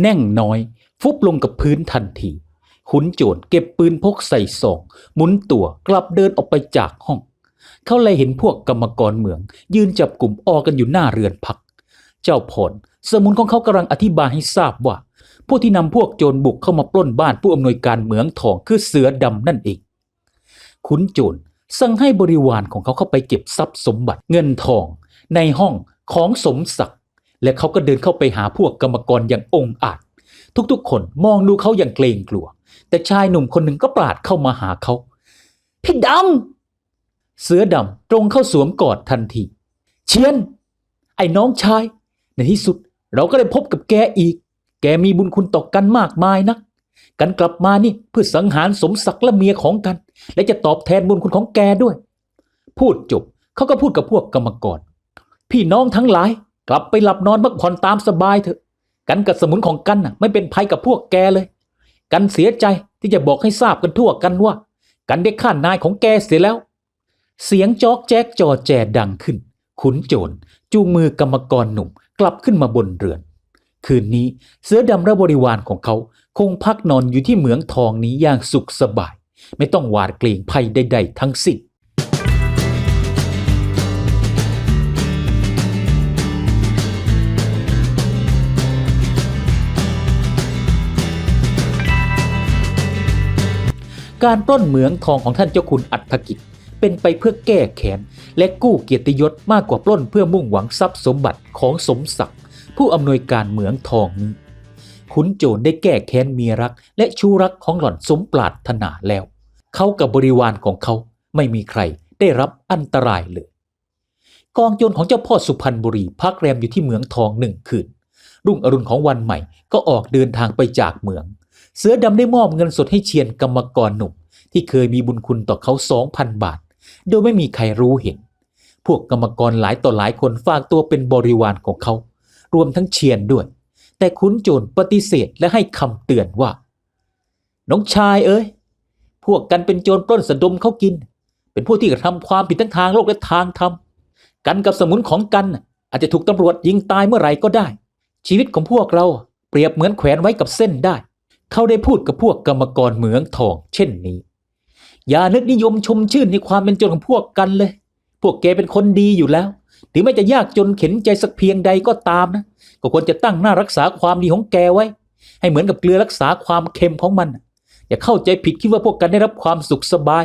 แน่งน้อย ฟุบลงกับพื้นทันทีขุนโจรเก็บปืนพกใส่ซองหมุนตัวกลับเดินออกไปจากห้อง เขาเลยเห็นพวกกรรมกรเมือง ยืนจับกลุ่มออกันอยู่หน้าเรือนพัก เจ้าพรสมุนของเขากำลังอธิบายให้ทราบว่าพวกที่นำพวกโจรบุกเข้ามาปล้นบ้านผู้อำนวยการเหมืองทองคือเสือดำนั่นเอง ขุนโจรสั่งให้บริวารของเขาเข้าไปเก็บทรัพย์สมบัติเงินทอง ในห้องของสมศักดิ์ และเขาก็เดินเข้าไปหาพวกกรรมกรอย่างองอาจ ทุกๆ คนมองดูเขาอย่างเกรงกลัว แต่ชายหนุ่มคนหนึ่งก็ปราดเข้ามาหาเขาพี่ดำเสือดำตรงเข้าสวมกอดทันที เชียน ไอ้น้องชาย ในที่สุดเราก็ได้พบกับแกอีก แกมีบุญคุณต่อกันมากมายนะกันกลับมานี่เพื่อสังหารสมศักดิ์และเมียของกัน และจะตอบแทนบุญคุณของแกด้วย พูดจบเขาก็พูดกับพวกกรรมกรพี่น้องทั้งหลาย กลับไปหลับนอนพักผ่อนตามสบายเถอะ กันกับสมุนของกันน่ะ ไม่เป็นภัยกับพวกแกเลย กันเสียใจที่จะบอกให้ทราบกันทั่วกันว่า กันได้ฆ่านายของแกเสียแล้ว เสียงจอกแจ๊กจอแจดังขึ้น ขุนโจรจูงมือกรรมกรหนุ่มกลับขึ้นมาบนเรือน คืนนี้เสือดำและบริวารของเขาคงพักนอนอยู่ที่เหมืองทองนี้อย่างสุขสบาย ไม่ต้องหวาดเกรงภัยใดๆทั้งสิ้น การปล้นเหมืองทองของท่านเจ้าคุณอัฐกิจ เป็นไปเพื่อแก้แค้นและกู้เกียรติยศมากกว่าปล้นเพื่อมุ่งหวังทรัพย์สมบัติของสมศักดิ์ผู้อำนวยการเหมืองทองนี้ขุนโจรได้แก้แค้นเมียรัก และชูรักของหล่อนสมปรารถนาแล้ว เขากับบริวารของเขาไม่มีใครได้รับอันตรายเลย กองโจรของเจ้าพ่อสุพรรณบุรีพักแรมอยู่ที่เหมืองทองหนึ่งคืน รุ่งอรุณของวันใหม่ก็ออกเดินทางไปจากเหมือง เสือดำได้มอบเงินสดให้เชียนกรรมกรหนุ่ม ที่เคยมีบุญคุณต่อเขาสองพันบาท โดยไม่มีใครรู้เห็น พวกกรรมกรหลายต่อหลายคนฝากตัวเป็นบริวารของเขา รวมทั้งเชียนด้วย แต่ขุนโจรปฏิเสธและให้คำเตือนว่า น้องชายเอ้ย พวกกันเป็นโจรปล้นสะดมเขากิน เป็นพวกที่กระทำความผิดทั้งทางโลกและทางธรรม กันกับสมุนของกันอาจจะถูกตำรวจยิงตายเมื่อไหร่ก็ได้ ชีวิตของพวกเราเปรียบเหมือนแขวนไว้กับเส้นได้ เขาได้พูดกับพวกกรรมกรเหมืองทอง เช่นนี้ อย่านึกนิยมชมชื่นในความเป็นจรของพวกกันเลย พวกแกเป็นคนดีอยู่แล้ว ถึงแม้จะยากจนเข็นใจสักเพียงใดก็ตามนะ ก็ควรจะตั้งหน้ารักษาความดีของแกไว้ ให้เหมือนกับเกลือรักษาความเค็มของมัน อย่าเข้าใจผิดคิดว่าพวกกันได้รับความสุขสบาย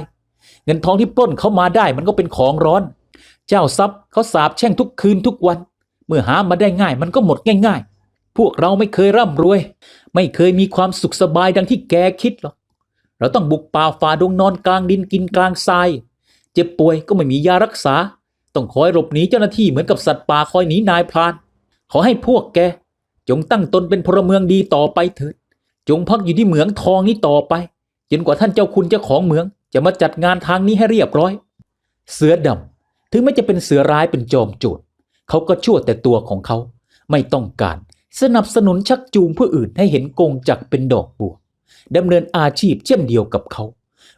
เงินทองที่ปล้นเขามาได้มันก็เป็นของร้อน เจ้าทรัพย์เขาสาบแช่งทุกคืนทุกวัน เมื่อหามาได้ง่าย มันก็หมดง่าย ๆ พวกเราไม่เคยร่ำรวย ไม่เคยมีความสุขสบายดังที่แกคิดหรอก เราต้องบุกป่าฝ่าดงนอนกลางดินกินกลางทราย เจ็บป่วยก็ไม่มียารักษา ต้องคอยหลบหนีเจ้าหน้าที่เหมือนกับสัตว์ป่าคอยหนีนายพราน ขอให้พวกแก จงตั้งตนเป็นพลเมืองดีต่อไปเถิด จงพักอยู่ที่เหมืองทองนี้ต่อไป จนกว่าท่านเจ้าคุณเจ้าของเหมือง จะมาจัดงานทางนี้ให้เรียบร้อย เสือดำถึงแม้จะเป็นเสือร้ายเป็นจอมโจรเขาก็ชั่วแต่ตัวของเขา ไม่ต้องการ สนับสนุนชักจูงผู้อื่นให้เห็นโกงจักเป็นดอกบัว ดำเนินอาชีพเช่นเดียวกับเขา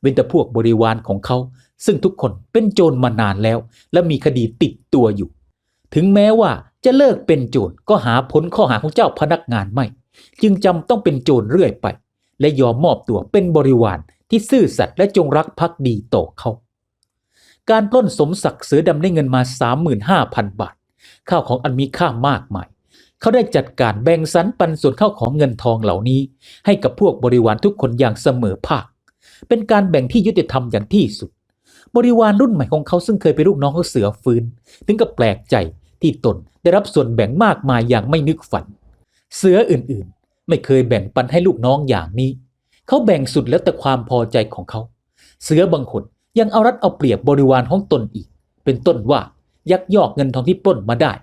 เว้นแต่พวกบริวารของเขา ซึ่งทุกคนเป็นโจรมานานแล้ว และมีคดีติดตัวอยู่ ถึงแม้ว่าจะเลิกเป็นโจรก็หาผลข้อหาของเจ้าพนักงานไม่ จึงจำต้องเป็นโจรเรื่อยไป และยอมมอบตัวเป็นบริวารที่ซื่อสัตย์และจงรักภักดีต่อเขา การปล้นสมศักดิ์เสือดำได้เงินมา 35,000 บาท ข้าวของอันมีค่ามากมาย เขาได้จัดการแบ่งสรรปันส่วนเข้าของเงินทองเหล่านี้ ให้กับพวกบริวารทุกคนอย่างเสมอภาค เป็นการแบ่งที่ยุติธรรมอย่างที่สุด บริวารรุ่นใหม่ของเขาซึ่งเคยเป็นลูกน้องของเสือฟื้น ถึงกับแปลกใจที่ตนได้รับส่วนแบ่งมากมายอย่างไม่นึกฝัน เสืออื่นๆ ไม่เคยแบ่งปันให้ลูกน้องอย่างนี้ เขาแบ่งสุดแล้วแต่ความพอใจของเขา เสือบางคนยังเอารัดเอาเปรียบบริวารของตนอีก เป็นต้นว่ายักยอกเงินทองที่ปล้นมาได้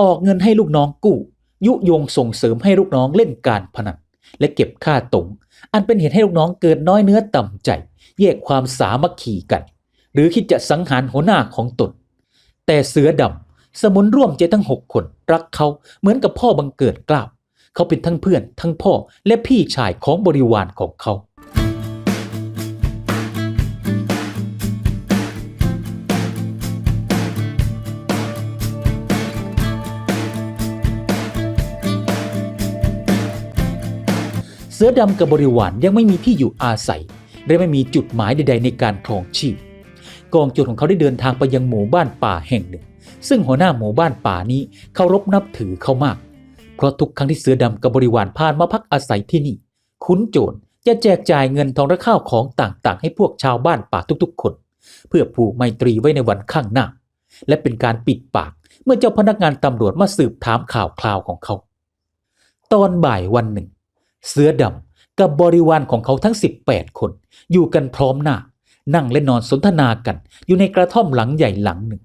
ออกเงินให้ลูกน้องกู้ ยุยงส่งเสริมให้ลูกน้องเล่นการพนันและเก็บค่าตรงอันเป็นเหตุให้ลูกน้องเกิดน้อยเนื้อต่ำใจ แยกความสามัคคีกัน หรือคิดจะสังหารหัวหน้าของตน แต่เสือดำสมุนร่วมใจทั้งหกคน รักเขาเหมือนกับพ่อบังเกิดกล้าวเขาเป็นทั้งเพื่อน ทั้งพ่อและพี่ชายของบริวารของเขา เสือดำกับบริวารยังไม่มีที่อยู่อาศัย และไม่มีจุดหมายใด ๆ ในการครองชีพ กองโจรของเขาได้เดินทางไปยังหมู่บ้านป่าแห่งหนึ่ง ซึ่งหัวหน้าหมู่บ้านป่านี้เคารพนับถือเขามาก เพราะทุกครั้งที่เสือดำกับบริวารผ่านมาพักอาศัยที่นี่ ขุนโจรจะแจกจ่ายเงินทองและข้าวของต่างๆ ให้พวกชาวบ้านป่าทุกๆ คน เพื่อผูกไมตรีไว้ในวันข้างหน้า และเป็นการปิดปากเมื่อเจ้าพนักงานตำรวจมาสืบถามข่าวคราวของเขา ตอนบ่ายวันหนึ่ง เสือดำกับบริวารของเขาทั้ง 18 คน อยู่กันพร้อมหน้า นั่งและนอนสนทนากัน อยู่ในกระท่อมหลังใหญ่หลังหนึ่ง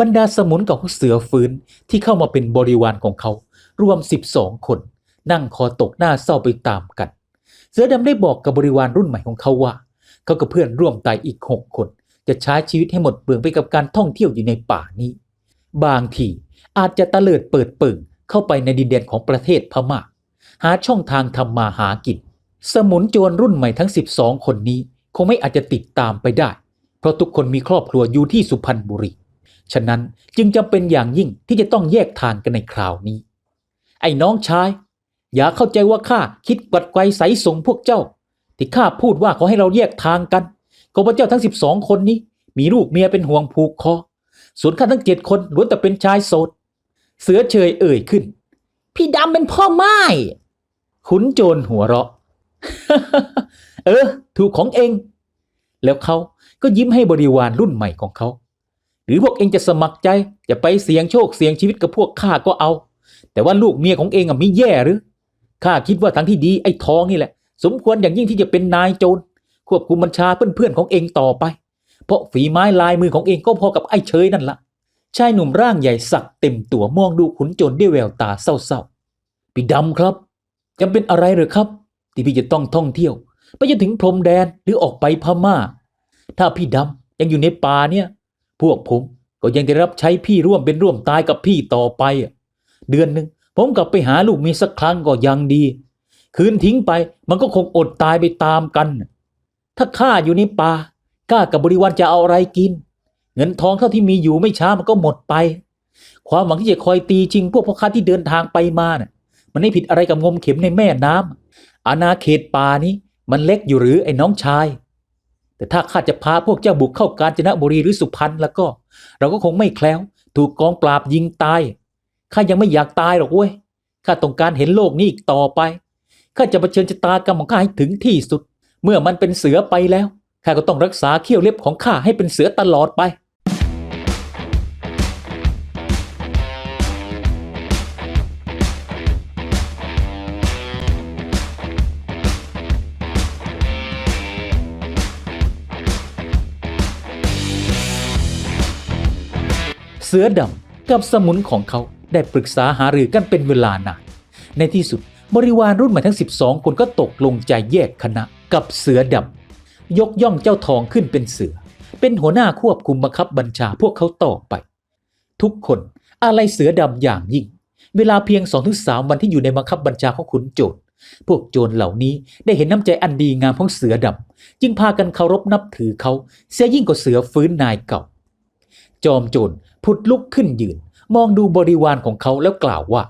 บรรดาสมุนกับเสือฟื้นที่เข้ามาเป็นบริวารของเขา รวม 12 คน นั่งคอตกหน้าเศร้าไปตามกัน เสือดำได้บอกกับบริวารรุ่นใหม่ของเขาว่า เขากับเพื่อนร่วมตายอีก 6 คน จะใช้ชีวิตให้หมดเปลืองไปกับการท่องเที่ยวอยู่ในป่านี้ บางทีอาจจะตะเลิดเปิดเปิงเข้าไปในดินแดนของประเทศพม่า หาช่องทางทำมาหากิน สมุนโจรรุ่นใหม่ทั้ง 12 คนนี้ คงไม่อาจจะติดตามไปได้ เพราะทุกคนมีครอบครัวอยู่ที่สุพรรณบุรี ฉะนั้นจึงจำเป็นอย่างยิ่งที่จะต้องแยกทางกันในคราวนี้ ไอ้น้องชาย อย่าเข้าใจว่าข้าคิดกัดไกวใสสงพวกเจ้า ที่ข้าพูดว่าขอให้เราแยกทางกันข้าพเจ้าทั้ง 12 คนนี้ มีลูกเมียเป็นห่วงผูกคอส่วนข้าทั้งเจ็ดคนล้วนแต่เป็นชายโสด เสือเชยเอ่ยขึ้น พี่ดำเป็นพ่อไม้ ขุนโจรหัวเราะ เออ ถูกของเอง แล้วเขาก็ยิ้มให้บริวารรุ่นใหม่ของเขา หรือพวกเองจะสมัครใจ จะไปเสี่ยงโชคเสี่ยงชีวิตกับพวกข้าก็เอา แต่ว่าลูกเมียของเองอะมีแย่หรือข้าคิดว่าทางที่ดีไอ้ทองนี่แหละ สมควรอย่างยิ่งที่จะเป็นนายโจรควบคุมบัญชาเพื่อนๆของเองต่อไป เพราะฝีไม้ลายมือของเองก็พอกับไอ้เชยนั่นละชายหนุ่มร่างใหญ่สักเต็มตัวมองดูขุนโจรด้วยแววตาเศร้าๆพี่ดำครับ จำเป็นอะไรหรือครับ ที่พี่จะต้องท่องเที่ยว ไปจนถึงพรมแดนหรือออกไปพม่า ถ้าพี่ดำยังอยู่ในป่าเนี่ย พวกผมก็ยังได้รับใช้พี่ร่วมเป็นร่วมตายกับพี่ต่อไปเดือนหนึ่งผมกลับไปหาลูกเมียสักครั้งก็ยังดี คืนทิ้งไปมันก็คงอดตายไปตามกัน ถ้าข้าอยู่ในป่าข้ากับบริวารจะเอาอะไรกิน เงินทองเท่าที่มีอยู่ไม่ช้ามันก็หมดไป ความหวังที่จะคอยตีชิงพวกพ่อค้าที่เดินทางไปมาน่ะ มันไม่ผิดอะไรกับงมเข็มในแม่น้ำอาณาเขตป่านี้มันเล็กอยู่หรือไอ้น้องชาย แต่ถ้าข้าจะพาพวกเจ้าบุกเข้ากาญจนบุรีหรือสุพรรณแล้วก็ เราก็คงไม่แคล้ว ถูกกองปราบยิงตายข้ายังไม่อยากตายหรอกเว้ยข้าต้องการเห็นโลกนี้อีกต่อไปข้าจะเผชิญชะตากรรมของข้าให้ถึงที่สุด เมื่อมันเป็นเสือไปแล้วข้าก็ต้องรักษาเขี้ยวเล็บของข้าให้เป็นเสือตลอดไป สือดำกับสมุนของเขาได้ปรึกษาหารือกันเป็นเวลานาน ในที่สุดบริวารรุ่นใหม่ทั้ง 12 คนก็ตกลงใจแยกคณะกับเสือดำยกย่องเจ้าทองขึ้นเป็นเสือ เป็นหัวหน้าควบคุมบังคับบัญชาพวกเขาต่อไป ทุกคนอะไรเสือดำอย่างยิ่ง เวลาเพียง2-3วันที่อยู่ในบังคับบัญชาของขุนโจรพวกโจรเหล่านี้ได้เห็นน้ำใจอันดีงามของเสือดำจึงพากันเคารพนับถือเขา เสียยิ่งกว่าเสือฟื้นนายเก่า จอมโจรผุดลุกขึ้นยืน มองดูบริวารของเขาแล้วกล่าวว่า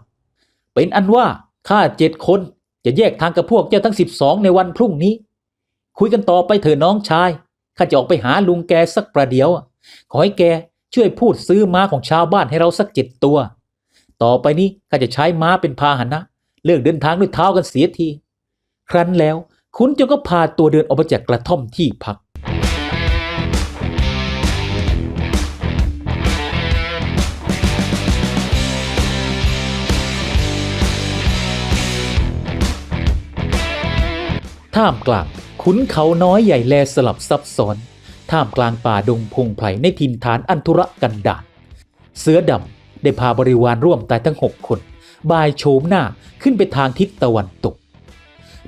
เป็นอันว่าข้าเจ็ดคนจะแยกทางกับพวกเจ้าทั้งสิบสองในวันพรุ่งนี้ คุยกันต่อไปเถอะน้องชายข้าจะออกไปหาลุงแกสักประเดี๋ยว ขอให้แกช่วยพูดซื้อม้าของชาวบ้านให้เราสักเจ็ดตัว ต่อไปนี้ข้าจะใช้ม้าเป็นพาหนะ เลิกเดินทางด้วยเท้ากันเสียที ครั้นแล้วขุนจรก็พาตัวเดินออกมาจากกระท่อมที่พัก ท่ามกลางขุนเขาน้อยใหญ่แลสลับซับซ้อน ท่ามกลางป่าดงพงไพรในถิ่นฐานอันธุรกันดารเสือดำได้พาบริวารร่วมตายทั้งหกคนบายโฉมหน้าขึ้นไปทางทิศตะวันตก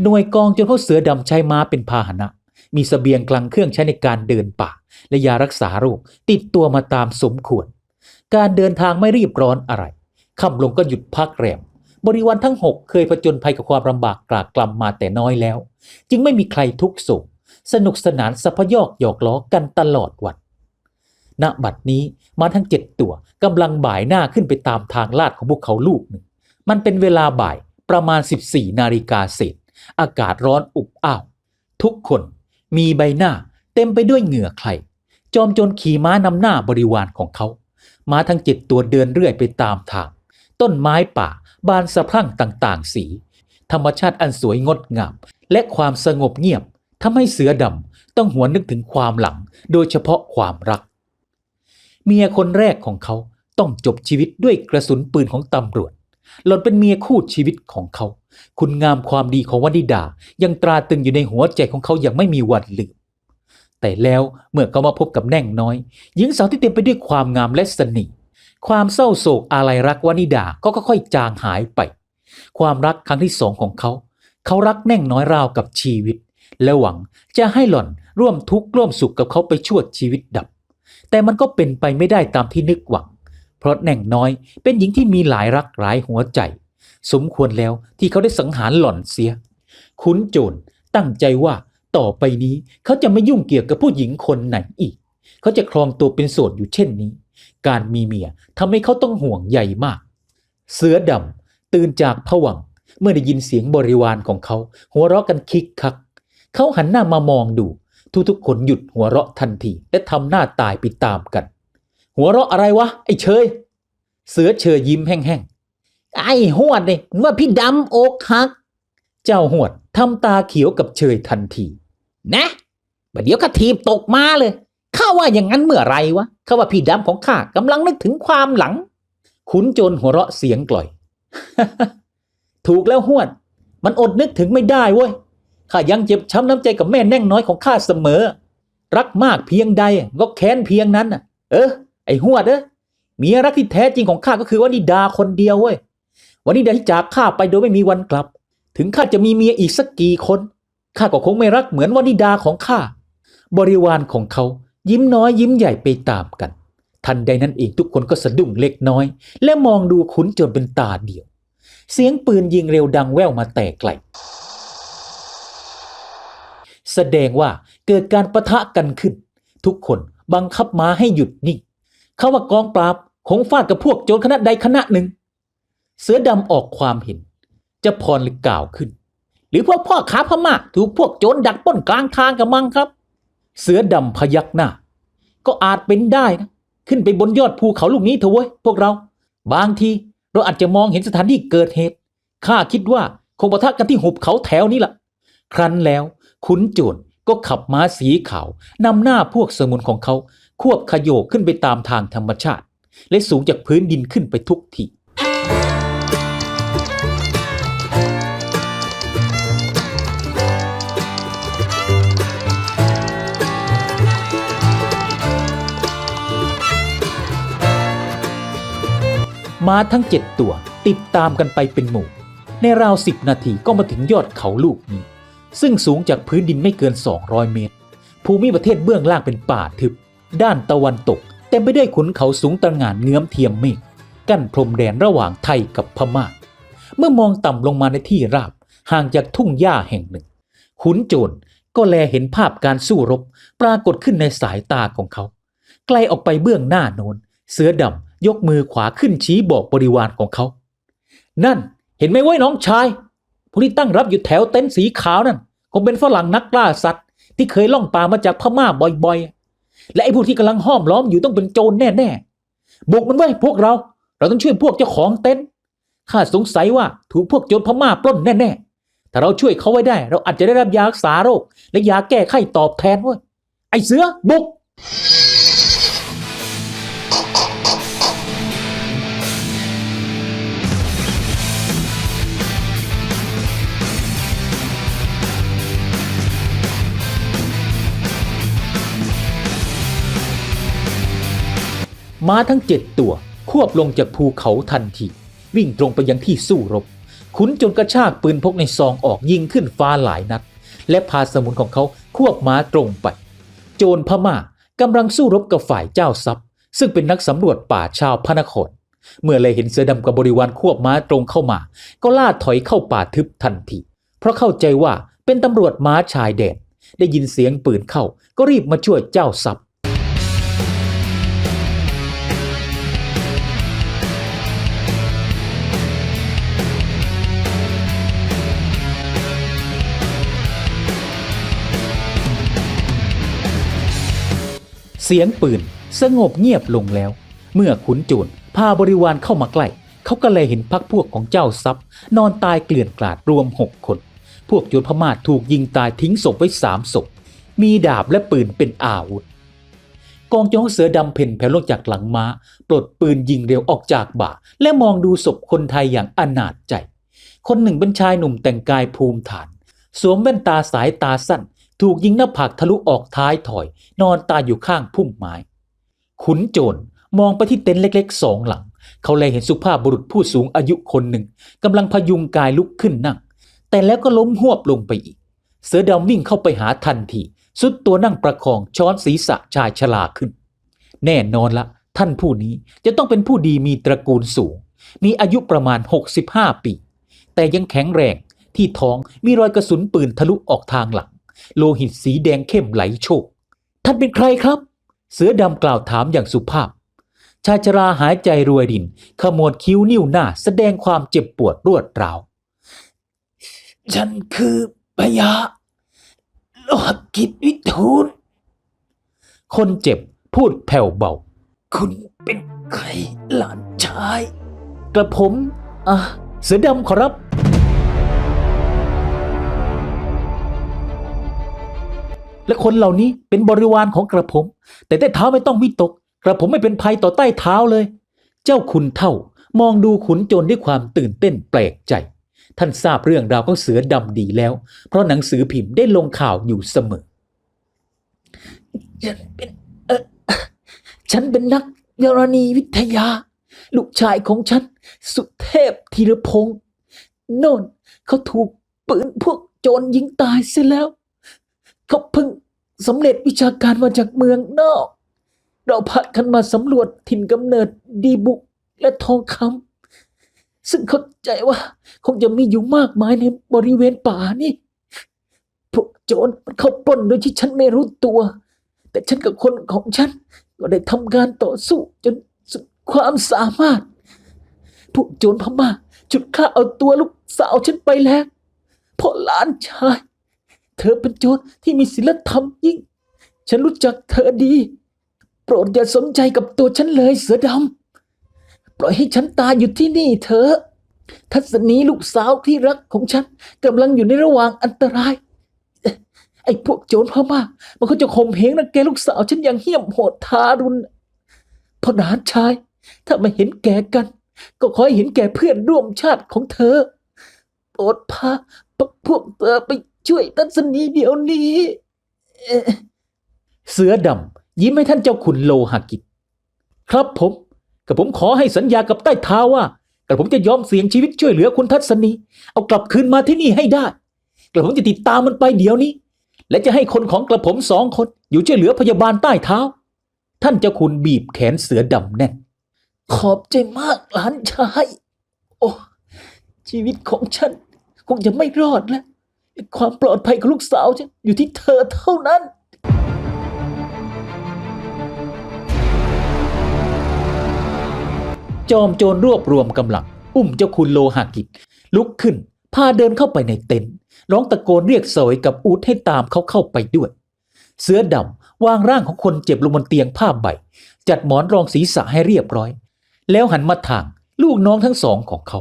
หน่วยกองจนเขาเสือดำใช้ม้าเป็นพาหนะ มีสเสบียงกลังเครื่องใช้ในการเดินป่า และยารักษาโรคติดตัวมาตามสมควร การเดินทางไม่รีบร้อนอะไรค่ำลงก็หยุดพักแรม บริวารทั้งหกเคยผจญภัยกับความลำบากกลากกลำมาแต่น้อยแล้ว จึงไม่มีใครทุกข์โศกสนุกสนานสัพยอกหยอกล้อกันตลอดวันณบัดนี้มาทั้งเจ็ดตัวกำลังบ่ายหน้าขึ้นไปตามทางลาดของพวกเขาลูกหนึ่ง มันเป็นเวลาบ่ายประมาณ 14 นาฬิกาเศษ อากาศร้อนอบอ้าว ทุกคนมีใบหน้าเต็มไปด้วยเหงื่อใคร จอมโจรขี่ม้านำหน้าบริวารของเขา ม้าทั้งเจ็ดตัวเดินเรื่อยไปตามทาง ต้นไม้ป่า บานสะพรั่งต่างๆ สี ธรรมชาติอันสวยงดงาม และความสงบเงียบทำให้เสือดำต้องหวนนึกถึงความหลัง โดยเฉพาะความรัก เมียคนแรกของเขาต้องจบชีวิตด้วยกระสุนปืนของตำรวจ หล่อนเป็นเมียคู่ชีวิตของเขา คุณงามความดีของวันิดา ยังตราตรึงอยู่ในหัวใจของเขาอย่างไม่มีวันลืม แต่แล้วเมื่อเขามาพบกับแน่งน้อย หญิงสาวที่เต็มไปด้วยความงามและเสน่ห์ ความเศร้าโศกอาลัยรักวนิดาก็ค่อยๆจางหายไป ความรักครั้งที่สองของเขา เขารักแน่งน้อยราวกับชีวิต และหวังจะให้หล่อนร่วมทุกข์ร่วมสุขกับเขาไปชั่วชีวิตดับ แต่มันก็เป็นไปไม่ได้ตามที่นึกหวัง เพราะแน่งน้อยเป็นหญิงที่มีหลายรักหลายหัวใจ สมควรแล้วที่เขาได้สังหารหล่อนเสีย ขุนโจรตั้งใจว่าต่อไปนี้เขาจะไม่ยุ่งเกี่ยวกับผู้หญิงคนไหนอีก เขาจะครองตัวเป็นโสดอยู่เช่นนี้ การมีเมียทำให้เขาต้องห่วงใยมาก เสือดำตื่นจากผวังเมื่อได้ยินเสียงบริวารของเขา หัวเราะกันคิกคัก เขาหันหน้ามามองดู ทุกๆคนหยุดหัวเราะทันที และทำหน้าตายไปตามกัน หัวเราะอะไรวะ ไอ้เชย เสือเชยยิ้มแห้งๆ ไอ้หวดเนี่ยว่าพี่ดำอกหัก เจ้าหวดทำตาเขียวกับเชยทันที นะบัดเดี๋ยวข้าทีบตกมาเลย ข้าว่าอย่างนั้นเมื่อไรวะข้าว่าพี่ดำของข้ากำลังนึกถึงความหลัง ขุนโจรหัวเราะเสียงกล่อย ถูกแล้วหวด มันอดนึกถึงไม่ได้เว้ยข้ายังเจ็บช้ำน้ำใจกับแม่แน่งน้อยของข้าเสมอ รักมากเพียงใดก็แค้นเพียงนั้นน่ะเออ ไอ้หวดเอ้ยเมียรักที่แท้จริงของข้าก็คือวนิดาคนเดียวเว้ยวนิดาที่จากข้าไปโดยไม่มีวันกลับ ถึงข้าจะมีเมียอีกสักกี่คนข้าก็คงไม่รักเหมือนวนิดาของข้าบริวารของเขา ยิ้มน้อยยิ้มใหญ่ไปตามกัน ทันใดนั้นเองทุกคนก็สะดุ้งเล็กน้อย และมองดูขุนจนเป็นตาเดียว เสียงปืนยิงเร็วดังแว่วมาแต่ไกล แสดงว่าเกิดการประทะกันขึ้น ทุกคนบังคับม้าให้หยุดนิ่งเขาว่ากองปราบคงฟาดกับพวกโจรคณะใดคณะหนึ่ง เสือดำออกความเห็น จะพรหรือกล่าวขึ้น หรือพวกพ่อค้าพม่าถูกพวกโจรดักป้นกลางทางกับมังครับ เสือดำพยักหน้า ก็อาจเป็นได้นะ ขึ้นไปบนยอดภูเขาลูกนี้เถอะเว้ยพวกเรา บางทีเราอาจจะมองเห็นสถานที่เกิดเหตุ ข้าคิดว่าคงปะทะกันที่หุบเขาแถวนี้ล่ะ ครั้นแล้ว ขุนโจรก็ขับม้าสีขาวนำหน้าพวกสมุนของเขา ควบขยโยกขึ้นไปตามทางธรรมชาติ และสูงจากพื้นดินขึ้นไปทุกที ม้าทั้งเจ็ดตัวติดตามกันไปเป็นหมู่ ในราวสิบนาทีก็มาถึงยอดเขาลูกนี้ ซึ่งสูงจากพื้นดินไม่เกิน 200 เมตร ภูมิประเทศเบื้องล่างเป็นป่าทึบ ด้านตะวันตกเต็มไปด้วยขุนเขาสูงตระหง่านเงื้อมเทียมเมฆกั้นพรมแดนระหว่างไทยกับพม่า เมื่อมองต่ำลงมาในที่ราบห่างจากทุ่งหญ้าแห่งหนึ่ง ขุนโจรก็แลเห็นภาพการสู้รบ ปรากฏขึ้นในสายตาของเขา ไกลออกไปเบื้องหน้าโน้น เสือดำ ยกมือขวาขึ้นชี้บอกบริวารของเขา นั่นเห็นไหมว้ยน้องชายผู้ที่ตั้งรับอยู่แถวเต็นท์สีขาวนั่นคงเป็นฝรั่งนักล่าสัตว์ ที่เคยล่องป่ามาจากพม่าบ่อยๆ และไอ้พวกที่กำลังห้อมล้อมอยู่ต้องเป็นโจรแน่ๆบุกมันไว้พวกเรา เราต้องช่วยพวกเจ้าของเต็นท์ข้าสงสัยว่าถูกพวกโจรพม่าปล้นแน่ๆถ้าเราช่วยเขาไว้ได้ เราอาจจะได้รับยารักษาโรค และยาแก้ไข้ตอบแทนเว้ยไอ้เสือบุก ม้าทั้งเจ็ดตัวควบลงจากภูเขาทันที วิ่งตรงไปยังที่สู้รบ ขุนจนกระชากปืนพกในซองออกยิงขึ้นฟ้าหลายนัด และพาสมุนของเขาควบม้าตรงไป โจรพม่ากำลังสู้รบกับฝ่ายเจ้าทรัพย์ ซึ่งเป็นนักสำรวจป่าชาวพระนคร เมื่อเลยเห็นเสือดำกับบริวารควบม้าตรงเข้ามา ก็ล่าถอยเข้าป่าทึบทันที เพราะเข้าใจว่าเป็นตำรวจม้าชายแดนได้ยินเสียงปืนเข้าก็รีบมาช่วยเจ้าทรัพย์ เสียงปืนสงบเงียบลงแล้ว เมื่อขุนโจรพาบริวารเข้ามาใกล้เขาก็เลยเห็นพักพวกของเจ้าทรัพย์ นอนตายเกลื่อนกลาดรวมหกคน พวกโจรพม่าถูกยิงตายทิ้งศพไว้สามศพมีดาบและปืนเป็นอาวุธกองโจรเสือดำเพ่นแผ่วลงจากหลังม้า ปลดปืนยิงเร็วออกจากบ่า และมองดูศพคนไทยอย่างอนาจใจ คนหนึ่งเป็นชายหนุ่มแต่งกายภูมิฐาน สวมแว่นตาสายตาสั้น ถูกยิงหน้าผากทะลุออกท้ายถอย นอนตายอยู่ข้างพุ่มไม้ ขุนโจรมองไปที่เต็นท์เล็กๆสองหลัง เขาเลยเห็นสุภาพบุรุษผู้สูงอายุคนหนึ่งกำลังพยุงกายลุกขึ้นนั่ง แต่แล้วก็ล้มหวบลงไปอีก เสือดำวิ่งเข้าไปหาทันทีสุดตัวนั่งประคองช้อนศีรษะชายชราขึ้น แน่นอนละ ท่านผู้นี้จะต้องเป็นผู้ดีมีตระกูลสูง มีอายุประมาณ 65 ปี แต่ยังแข็งแรงที่ท้องมีรอยกระสุนปืนทะลุออกทางหลัง โลหิตสีแดงเข้มไหลโชกท่านเป็นใครครับ เสือดำกล่าวถามอย่างสุภาพ ชายชราหายใจรวยริน ขมวดคิ้วนิ้วหน้า แสดงความเจ็บปวดรวดราว ฉันคือพยาโลหกิจวิทูลคนเจ็บพูดแผ่วเบา คุณเป็นใครหลานชาย กระผม อะ เสือดำขอรับ และคนเหล่านี้เป็นบริวารของกระผม แต่ใต้เท้าไม่ต้องวิตก กระผมไม่เป็นภัยต่อใต้เท้าเลย เจ้าขุนเท่ามองดูขุนโจรด้วยความตื่นเต้นแปลกใจ ท่านทราบเรื่องราวของเสือดำดีแล้ว เพราะหนังสือพิมพ์ได้ลงข่าวอยู่เสมอฉันเป็นเออฉันเป็นนักยรณีวิทยา ลูกชายของฉัน สุเทพธีรพงศ์โน่นเขาถูกปืนพวกโจรยิงตายเสียแล้ว เขาเพิ่งสำเร็จวิชาการมาจากเมืองนอก เราพากันมาสำรวจถิ่นกำเนิดดีบุกและทองคำซึ่งเข้าใจว่า คงจะมีอยู่มากมายในบริเวณป่านี่พวกโจรมันเข้าปล้นโดยที่ฉันไม่รู้ตัว แต่ฉันกับคนของฉัน ก็ได้ทำการต่อสู้จนสุดความสามารถ พวกโจรพม่าจุดฆ่าเอาตัวลูกสาวฉันไปแล้วเพราะหลานชาย เธอเป็นโจรที่มีศีลธรรมยิ่ง ฉันรู้จักเธอดี โปรดอย่าสนใจกับตัวฉันเลยเสือดำ ปล่อยให้ฉันตายอยู่ที่นี่เถอะทัศนีลูกสาวที่รักของฉันกำลังอยู่ในระหว่างอันตราย ไอ้พวกโจรพม่ามันก็จะข่มเหงรังแกลูกสาวฉันอย่างเหี้ยมโหดทารุณพ่อหลานชาย ถ้าไม่เห็นแก่กัน ก็ขอให้เห็นแก่เพื่อนร่วมชาติของเธอ โปรดพาพวกเธอไป ช่วยทัศนีเดี๋ยวนี้ เสือดำยิ้มให้ท่านเจ้าขุนโลหกิจ ครับผมกับผมขอให้สัญญากับใต้เท้าว่ากระผมจะยอมเสี่ยงชีวิตช่วยเหลือคุณทัศนี เอากลับคืนมาที่นี่ให้ได้กระผมจะติดตามมันไปเดี๋ยวนี้ และจะให้คนของกระผมสองคนอยู่ช่วยเหลือพยาบาลใต้เท้า ท่านเจ้าคุณบีบแขนเสือดำแน่น ขอบใจมากหลานชาย โอ้ชีวิตของฉันคงจะไม่รอดแล้ว ความปลอดภัยของลูกสาวฉันอยู่ที่เธอเท่านั้น จอมโจรรวบรวมกำลัง อุ้มเจ้าคุณโลหากิจ ลุกขึ้น พาเดินเข้าไปในเต็นท์ร้องตะโกนเรียกสวยกับอูดให้ตามเขาเข้าไปด้วย เสื้อดำวางร่างของคนเจ็บลงบนเตียงผ้าใบ จัดหมอนรองศีรษะให้เรียบร้อย แล้วหันมาทางลูกน้องทั้งสองของเขา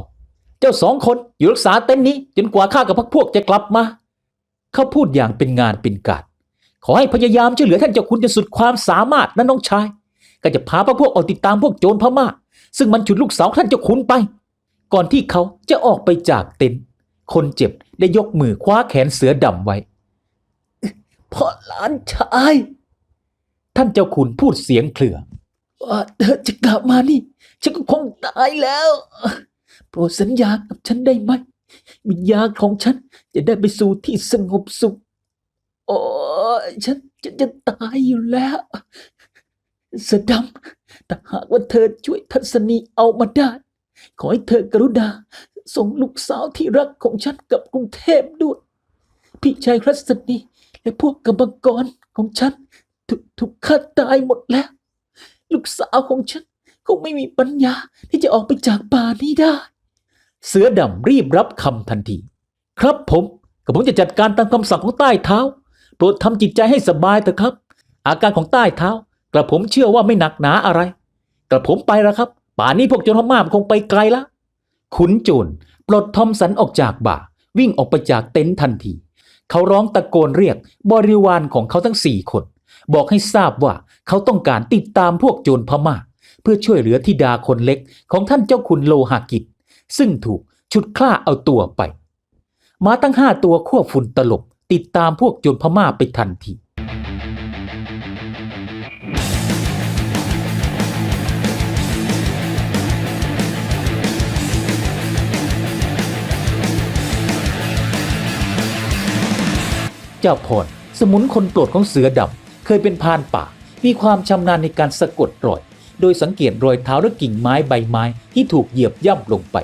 จ้าสองคนอยู่รักษาเต็นท์นี้จนกว่าข้ากับพวกพวกจะกลับมา เขาพูดอย่างเป็นงานเป็นการขอให้พยายามช่วยเหลือท่านเจ้าคุณจนสุดความสามารถนะน้องชาย ก็จะพาพวกพวกออกติดตามพวกโจรพม่า ซึ่งมันฉุดลูกสาวท่านเจ้าคุณไป ก่อนที่เขาจะออกไปจากเต็นท์คนเจ็บได้ยกมือคว้าแขนเสือดำไว้พ่อหลานชาย ท่านเจ้าคุณพูดเสียงเครือว่าเธอจะกลับมานี่ฉันก็คงตายแล้ว โปรดสัญญากับฉันได้ไหมวิญญาณของฉันจะได้ไปสู่ที่สงบสุข โอ้ฉันจะจะตายอยู่แล้วสือดำแต่หากว่าเธอช่วยทัศนีเอามาได้ ขอให้เธอกรุณาส่งลูกสาวที่รักของฉันกับกรุงเทพด้วย พี่ชายทัศนีและพวกกำบังกรของฉันถูกถูกฆ่าตายหมดแล้ว ลูกสาวของฉัน คงไม่มีปัญญาที่จะออกไปจากป่านี้ได้ เสือดำรีบรับคำทันที ครับผมกับผมจะจัดการตามคำสั่งของใต้เท้า โปรดทำจิตใจให้สบายเถอะครับ อาการของใต้เท้ากระผมเชื่อว่าไม่หนักหนาอะไร กระผมไปแล้วครับ ป่านนี้พวกโจรพม่าคงไปไกลละขุนโจรปลดทอมสันออกจากบ่า วิ่งออกไปจากเต็นท์ทันที เขาร้องตะโกนเรียกบริวารของเขาทั้งสี่คน บอกให้ทราบว่าเขาต้องการติดตามพวกโจรพม่า เพื่อช่วยเหลือธิดาคนเล็กของท่านเจ้าคุณโลหากิจ ซึ่งถูกฉุดคล้าเอาตัวไป มาตั้งห้าตัวควบฝุ่นตลบ ติดตามพวกโจรพม่าไปทันทีเจ้าพรสมุนคนโปรดของเสือดำเคยเป็นพานป่า มีความชำนาญในการสะกดรอย โดยสังเกตรอยเท้าและกิ่งไม้ใบไม้ที่ถูกเหยียบย่ำลงไป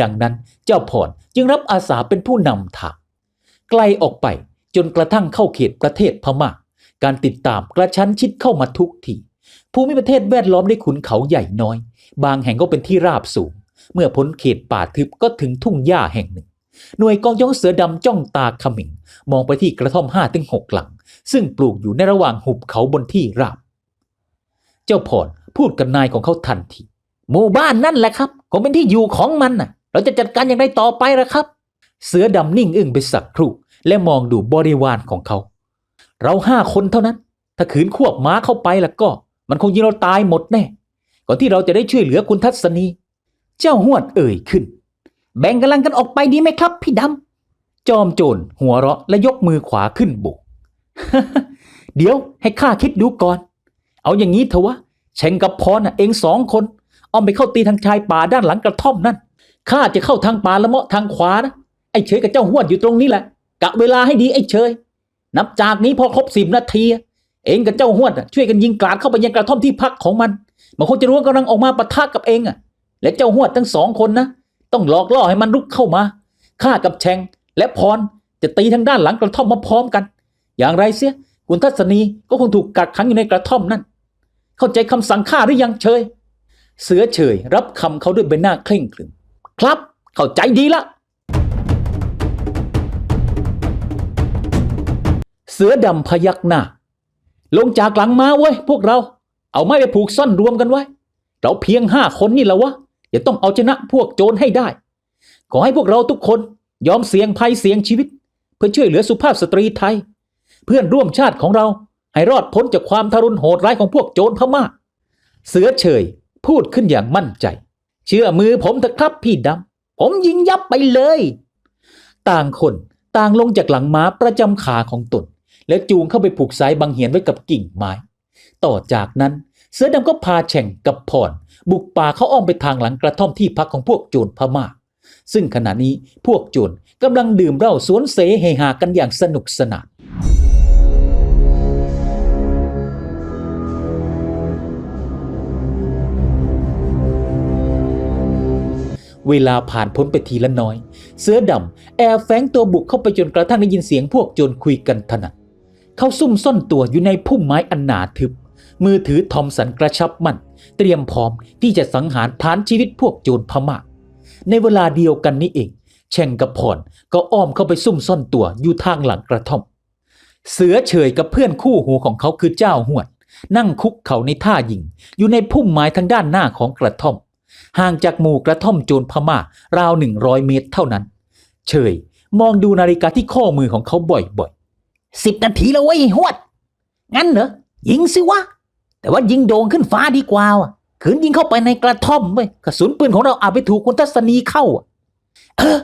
ดังนั้นเจ้าพรจึงรับอาสาเป็นผู้นำทางไกลออกไปจนกระทั่งเข้าเขตประเทศพม่า การติดตามกระชั้นชิดเข้ามาทุกทีภูมิประเทศแวดล้อมด้วยขุนเขาใหญ่น้อย บางแห่งก็เป็นที่ราบสูง เมื่อพ้นเขตป่าทึบก็ถึงทุ่งหญ้าแห่งหนึ่ง หน่วยกองยองเสือดำจ้องตาขมิงมองไปที่กระท่อมห้าถึงหกหลัง ซึ่งปลูกอยู่ในระหว่างหุบเขาบนที่ราบ เจ้าพร พูดกับนายของเขาทันที หมู่บ้านนั่นแหละครับคงเป็นที่อยู่ของมันน่ะ เราจะจัดการอย่างไรต่อไปล่ะครับ เสือดำนิ่งอึ้งไปสักครู่และมองดูบริวารของเขา เราห้าคนเท่านั้น ถ้าขืนควบม้าเข้าไปแล้วก็ มันคงยิงเราตายหมดแน่ ก่อนที่เราจะได้ช่วยเหลือคุณทัศนี เจ้าหวดเอ่ยขึ้น แบ่งกำลังกันออกไปดีไหมครับ พี่ดำจอมโจรหัวเราะและยกมือขวาขึ้นโบกเดี๋ยวให้ข้าคิดดูก่อน เอาอย่างนี้เถอะวะ เชงกับพรน่ะเองสองคนอ้อมไปเข้าตีทางชายป่าด้านหลังกระท่อมนั่นข้าจะเข้าทางป่าละเมาะทางขวานะไอ้เฉยกับเจ้าหวดอยู่ตรงนี้แหละกะเวลาให้ดีไอ้เฉย นับจากนี้พอครบสิบนาที เองกับเจ้าหวดน่ะช่วยกันยิงกราดเข้าไปยังกระท่อมที่พักของมันมันคงจะรู้ว่ากำลังออกมาปะทะกับเองอะ และเจ้าหวดทั้งสองคนนะต้องหลอกล่อให้มันลุกเข้ามาข้ากับแชงและพรจะตีทางด้านหลังกระท่อมมาพร้อมกัน อย่างไรเสียคุณทัศนีก็คงถูกกักขังอยู่ในกระท่อมนั่น เข้าใจคำสั่งข้าหรือยังเชยเสือเฉย รับคำเขาด้วยใบหน้าเคร่งขรึมครับ เข้าใจดีละ เสือดำพยักหน้า ลงจากหลังม้าเว้ยพวกเรา เอาไม้ไปผูกซ่อนรวมกันไว้ เราเพียงห้าคนนี่แหละวะจะต้องเอาชนะพวกโจรให้ได้ ขอให้พวกเราทุกคนยอมเสี่ยงภัยเสี่ยงชีวิต เพื่อช่วยเหลือสุภาพสตรีไทย เพื่อนร่วมชาติของเรา ให้รอดพ้นจากความทารุณโหดร้ายของพวกโจรพม่า เสือเฉยพูดขึ้นอย่างมั่นใจ เชื่อมือผมเถอะครับพี่ดำ ผมยิงยับไปเลย ต่างคนต่างลงจากหลังม้าประจำขาของตน แล้วจูงเข้าไปผูกสายบังเหียนไว้กับกิ่งไม้ ต่อจากนั้นเสือดำก็พาแฉ่งกับพรบุกป่าเข้าอ้อมไปทางหลังกระท่อมที่พักของพวกโจรพม่า ซึ่งขณะนี้พวกโจรกำลังดื่มเหล้าสวนเสเฮฮากันอย่างสนุกสนาน เวลาผ่านพ้นไปทีละน้อย เสือดำแอบแฝงตัวบุกเข้าไปจนกระทั่งได้ยินเสียงพวกโจรคุยกันถนัดเขาซุ่มซ่อนตัวอยู่ในพุ่มไม้อันหนาทึบ มือถือทอมสันกระชับมั่นเตรียมพร้อมที่จะสังหารพรานชีวิตพวกโจรพม่าในเวลาเดียวกันนี้เอง แช่งกับพรก็อ้อมเข้าไปซุ่มซ่อนตัวอยู่ทางหลังกระท่อม เสือเฉยกับเพื่อนคู่หูของเขาคือเจ้าหวด นั่งคุกเข่าในท่ายิง อยู่ในพุ่มไม้ทางด้านหน้าของกระท่อม ห่างจากหมู่กระท่อมโจรพม่าราวหนึ่งร้อยเมตรเท่านั้น เฉยมองดูนาฬิกาที่ข้อมือของเขาบ่อยๆสิบนาทีแล้วเว้ยหวด งั้นเหรอ ยิงสิวะ แต่ว่ายิงโด่งขึ้นฟ้าดีกว่าขืนยิงเข้าไปในกระท่อมเว้ยกระสุนปืนของเราอาจไปถูกคุณทัศนีเข้าเออ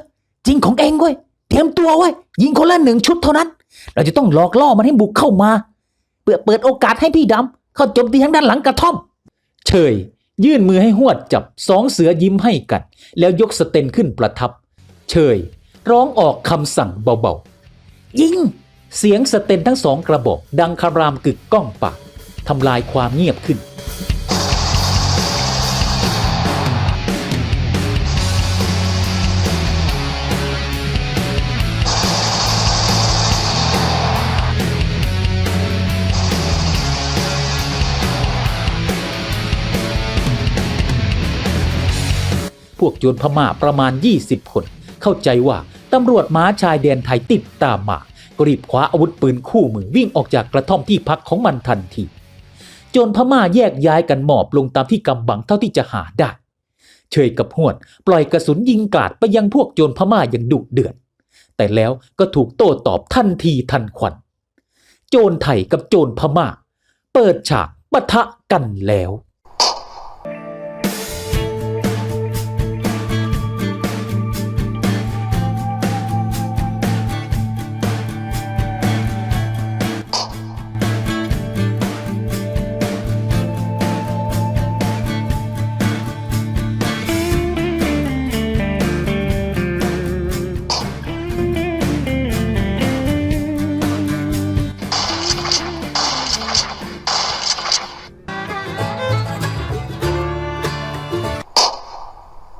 จริงของเองเว้ยเตรียมตัวเว้ยยิงคนละหนึ่งชุดเท่านั้น เราจะต้องหลอกล่อมันให้บุกเข้ามา เพื่อเปิดโอกาสให้พี่ดำเข้าโจมตีทางด้านหลังกระท่อม เฉย ยื่นมือให้หวดจับสองเสือยิ้มให้กัน แล้วยกสเตนขึ้นประทับ เชย ร้องออกคำสั่งเบาๆ ยิง เสียงสเตนทั้งสองกระบอก ดังคารามกึกก้องปากทำลายความเงียบขึ้น พวกโจรพม่าประมาณ 20 คน เข้าใจว่าตำรวจม้าชายแดนไทยติดตามมาก็รีบคว้าอาวุธปืนคู่มือวิ่งออกจากกระท่อมที่พักของมันทันทีโจรพม่าแยกย้ายกันหมอบลงตามที่กำบังเท่าที่จะหาได้เชยกับหวด ปล่อยกระสุนยิงกาดไปยังพวกโจรพม่าอย่างดุเดือดแต่แล้วก็ถูกโต้ตอบทันทีทันควัน โจรไทยกับโจรพม่า เปิดฉากปะทะกันแล้ว